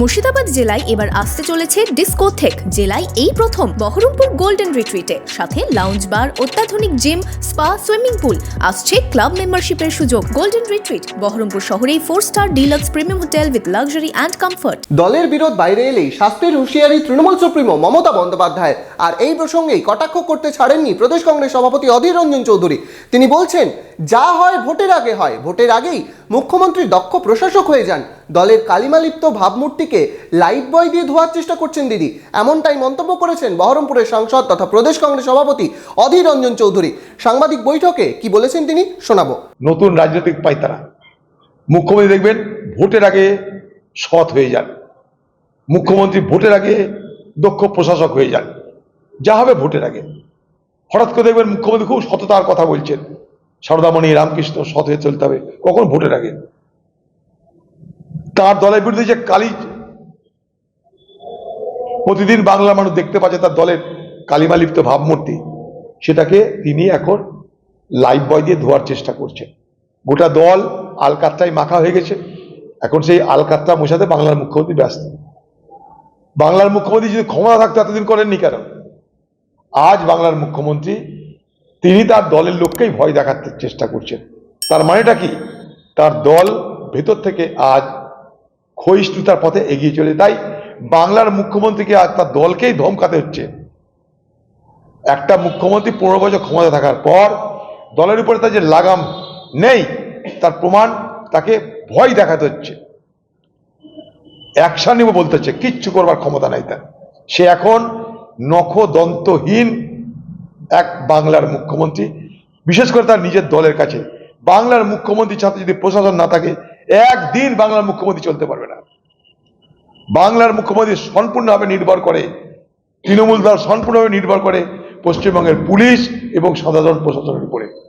মুর্শিদাবাদ জেলায় এবার আসতে চলেছে ডিস্কোথেক জেলায় এই প্রথম বহরমপুর গোল্ডেন রিট্রিটে। সাথে লাউঞ্জ বার অত্যাধুনিক জিম স্পা সুইমিং পুল আসছে ক্লাব মেম্বারশিপের সুযোগ। গোল্ডেন রিট্রিট, বহরমপুর শহরেই four star deluxe premium hotel with luxury and comfort দলের বিরোধ বাইরে এলেই শাস্তির হুঁশিয়ারি তৃণমূল সুপ্রিমো মমতা বন্দ্যোপাধ্যায়। আর এই প্রসঙ্গেই কটাক্ষ করতে ছাড়েননি প্রদেশ কংগ্রেস সভাপতি অধীর রঞ্জন চৌধুরী। তিনি বলছেন, যা হয় ভোটের আগে হয়, ভোটের আগেই মুখ্যমন্ত্রী দক্ষ প্রশাসক হয়ে যান। দলের কালিমালিপ্ত ভাবমূর্তিকে লাইট বয় দিয়ে ধোয়ার চেষ্টা করছেন দিদি। এমনটাই মন্তব্য করেছেন বহরমপুরের সাংসদ তথা প্রদেশ কংগ্রেস সভাপতি অধীর রঞ্জন চৌধুরী। সাংবাদিক বৈঠকে কি বলেছেন তিনি, শোনাবো। নতুন রাজনৈতিক পাইতারা। মুখ্যমন্ত্রী দেখবেন ভোটের আগে সৎ হয়ে যান। মুখ্যমন্ত্রী ভোটের আগে দক্ষ প্রশাসক হয়ে যান। যা হবে ভোটের আগে। হঠাৎ করে দেখবেন মুখ্যমন্ত্রী খুব সততার কথা বলছেন। সারদামণি রামকৃষ্ণ সৎ হয়ে চলতে হবে। কখন ভোটের আগে? তার দলের বিরুদ্ধে যে কালী প্রতিদিন বাংলা মানুষ দেখতে পাচ্ছে তার দলের কালিমালিপ্ত ভাবমূর্তি, সেটাকে তিনি এখন লাইফ বয় দিয়ে ধোয়ার চেষ্টা করছেন। গোটা দল আলকাত্রায় মাখা হয়ে গেছে। এখন সেই আলকাত্রা মোশাতে বাংলার মুখ্যমন্ত্রী ব্যস্ত। বাংলার মুখ্যমন্ত্রী যদি ক্ষমতা থাকতো, এতদিন করেননি কেন? আজ বাংলার মুখ্যমন্ত্রী তিনি তার দলের লোককেই ভয় দেখাতে চেষ্টা করছেন। তার মানেটা কি? তার দল ভেতর থেকে আজ ক্ষয়িষ্ণুতার পথে এগিয়ে চলে। তাই বাংলার মুখ্যমন্ত্রীকে আজ তার দলকেই ধমকাতে হচ্ছে। একটা মুখ্যমন্ত্রী পনেরো বছর ক্ষমতা থাকার পর দলের উপরে তার যে লাগাম নেই, তার প্রমাণ তাকে ভয় দেখাতে হচ্ছে। অ্যাকশন নিব বলতে হচ্ছে, কিচ্ছু করবার ক্ষমতা নাই তার। সে এখন নখ দন্তহীন এক বাংলার মুখ্যমন্ত্রী, বিশেষ করে তার নিজের দলের কাছে। বাংলার মুখ্যমন্ত্রী সাথে যদি প্রশাসন না থাকে, একদিন বাংলার মুখ্যমন্ত্রী চলতে পারবে না। বাংলার মুখ্যমন্ত্রী সম্পূর্ণভাবে নির্ভর করে, তৃণমূল দল সম্পূর্ণভাবে নির্ভর করে পশ্চিমবঙ্গের পুলিশ এবং সাধারণ প্রশাসনের উপরে।